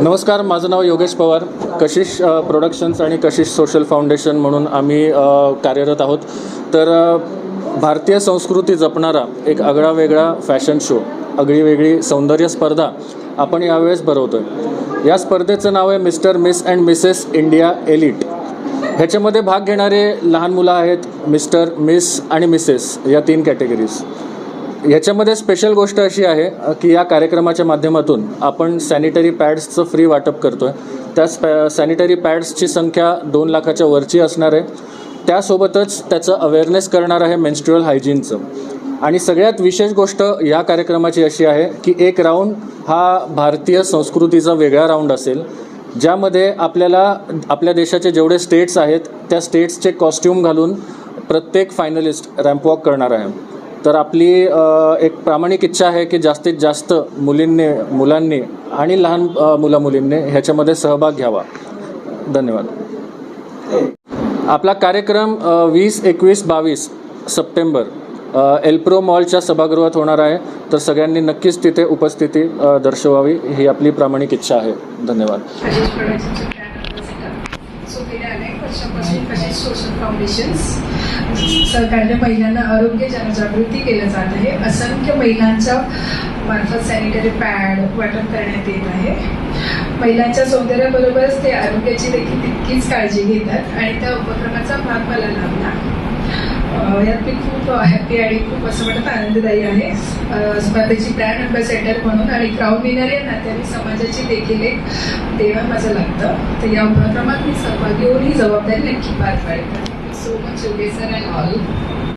नमस्कार माझं नाव योगेश पवार. कशिश प्रोडक्शन्स आणि कशिश सोशल फाउंडेशन म्हणून आम्ही कार्यरत आहोत. तर भारतीय संस्कृती जपणारा एक आगळा वेगळा फॅशन शो आगळी वेगळी सौंदर्य स्पर्धा आपण यावेळेस भरवतो आहे या स्पर्धेचं नाव आहे mister miss and missus India elite. ह्याच्यामध्ये भाग घेणारे लहान मुलं आहेत मिस्टर मिस आणि मिसेस या तीन कॅटेगरीज याच्यामध्ये स्पेशल गोष्ट अशी आहे की या कार्यक्रमाच्या माध्यमातून आपण सॅनिटरी पॅड्सचं फ्री वाटप करतो आहे त्या स्पॅ सॅनिटरी पॅड्सची संख्या दोन लाखाच्या वरची असणार आहे. त्यासोबतच त्याचं अवेअरनेस करणार आहे मेन्स्ट्रुअल हायजीनचं आणि सगळ्यात विशेष गोष्ट या कार्यक्रमाची अशी आहे की एक राऊंड हा भारतीय संस्कृतीचा वेगळा राऊंड असेल ज्यामध्ये आपल्याला आपल्या देशाचे जेवढे स्टेट्स आहेत त्या स्टेट्सचे कॉस्ट्यूम घालून प्रत्येक फायनलिस्ट रॅम्पवॉक करणार आहे. तर आपली एक प्रामाणिक इच्छा आहे की जास्तीत जास्त मुलींनी मुलांनी आणि लहान मुलामुलींनी मुला मुलींनी ह्याच्यामध्ये सहभाग घ्यावा. धन्यवाद. आपला कार्यक्रम वीस एकवीस बावीस सप्टेंबर एल्प्रो मॉलच्या सभागृहात होणार आहे. तर सगळ्यांनी नक्कीच तिथे उपस्थिती दर्शवावी ही आपली प्रामाणिक इच्छा आहे. धन्यवाद कशिश प्रोडक्शनचे ब्रँड अँबॅसेडर सो गेल्या अनेक वर्षापासून सोशल फाउंडेशन्स सरकारने महिलांना आरोग्य जनजागृती केलं जात आहे. असंख्य महिलांच्या मार्फत सॅनिटरी पॅड वाटप करण्यात येत आहे. महिलांच्या सौंदर्याबरोबरच ते आरोग्याची देखील तितकीच काळजी घेतात आणि त्या उपक्रमाचा भाग मला लागतो यात मी खूप हॅपी आणि खूप असं म्हणतात आनंददायी आहे. स्पर्धेची ब्रँड अँबॅसेडर म्हणून आणि क्राऊन विनर या नात्याने समाजाची देखील एक देणं माझं लागतं. तर या उपक्रमात मी सहभागी होऊन ही जबाबदारी नक्की पार पाडते सो मच योगेसर अँड ऑल